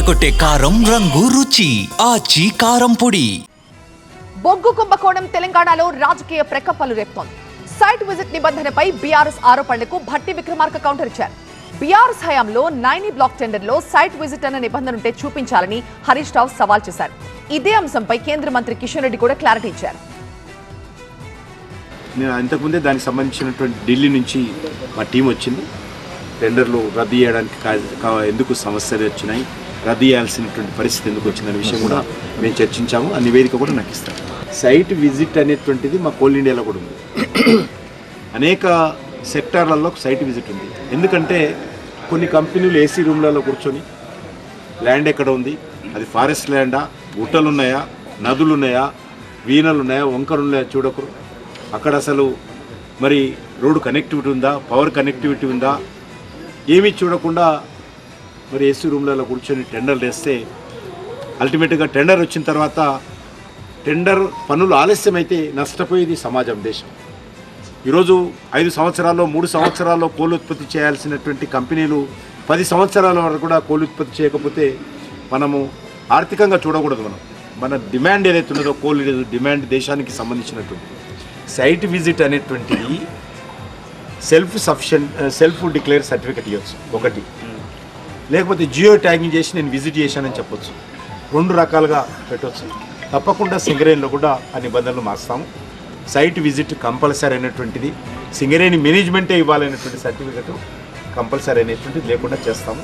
అదరకొట్టే కారం రంగు రుచి ఆచి కారం పొడి. బొగ్గు కుంభకోణం తెలంగాణలో రాజకీయ ప్రకంపనలు రేపుతోంది. సైట్ విజిట్ నిబంధనపై బీఆర్ఎస్ ఆరోపణలకు భట్టి విక్రమార్క కౌంటర్ ఇచ్చారు. బీఆర్ఎస్ హయాంలో నైని బ్లాక్ టెండర్లో సైట్ విజిట్ అన్న నిబంధన ఉంటే చూపించాలని హరీష్ రావు సవాల్ చేశారు. ఇదే అంశంపై కేంద్ర మంత్రి కిషన్ రెడ్డి కూడా క్లారిటీ ఇచ్చారు. నేను ఇంతకుముందే దానికి సంబంధించినటువంటి ఢిల్లీ నుంచి మా టీం వచ్చింది. టెండర్లు రద్దు చేయడానికి ఎందుకు సమస్యలు వచ్చినాయి? రద్దు చేయాల్సినటువంటి పరిస్థితి ఎందుకు వచ్చిందనే విషయం కూడా మేము చర్చించాము. ఆ నివేదిక కూడా నాకు ఇస్తాను సైట్ విజిట్ అనేటువంటిది మా కోల్ ఇండియాలో కూడా ఉంది. అనేక సెక్టార్లలో సైట్ విజిట్ ఉంది. ఎందుకంటే కొన్ని కంపెనీలు ఏసీ రూమ్లలో కూర్చొని ల్యాండ్ ఎక్కడ ఉంది? అది ఫారెస్ట్ ల్యాండా? గుట్టలు ఉన్నాయా నదులు ఉన్నాయా వీణలు ఉన్నాయా వంకలు ఉన్నాయా చూడకరు అక్కడ అసలు మరి రోడ్డు కనెక్టివిటీ ఉందా? పవర్ కనెక్టివిటీ ఉందా? ఏమీ చూడకుండా మరి ఏసీ రూమ్లలో కూర్చొని టెండర్లు వేస్తే అల్టిమేట్గా టెండర్ వచ్చిన తర్వాత టెండర్ పనులు ఆలస్యమైతే నష్టపోయేది సమాజం దేశం. ఈరోజు ఐదు సంవత్సరాల్లో మూడు సంవత్సరాల్లో కోళ్ళు ఉత్పత్తి చేయాల్సినటువంటి కంపెనీలు పది సంవత్సరాల వరకు కూడా కోళ్ళు ఉత్పత్తి చేయకపోతే మనము ఆర్థికంగా చూడకూడదు మనం. మన డిమాండ్ ఏదైతే ఉన్నదో కోళ్ళు డిమాండ్ దేశానికి సంబంధించినటువంటి. సైట్ విజిట్ అనేటువంటిది self sufficient self declare certificate ఇవ్వచ్చు ఒకటి. లేకపోతే జియో ట్యాగింగ్ చేసి నేను విజిట్ చేశానని చెప్పొచ్చు. రెండు రకాలుగా పెట్టవచ్చు తప్పకుండా సింగరేణిలో కూడా ఆ నిబంధనలు మార్స్తాము సైట్ విజిట్ కంపల్సరీ అయినటువంటిది. సింగరేణి మేనేజ్మెంటే ఇవ్వాలనేటువంటి సర్టిఫికెట్ కంపల్సరీ అనేటువంటిది లేకుండా చేస్తాము.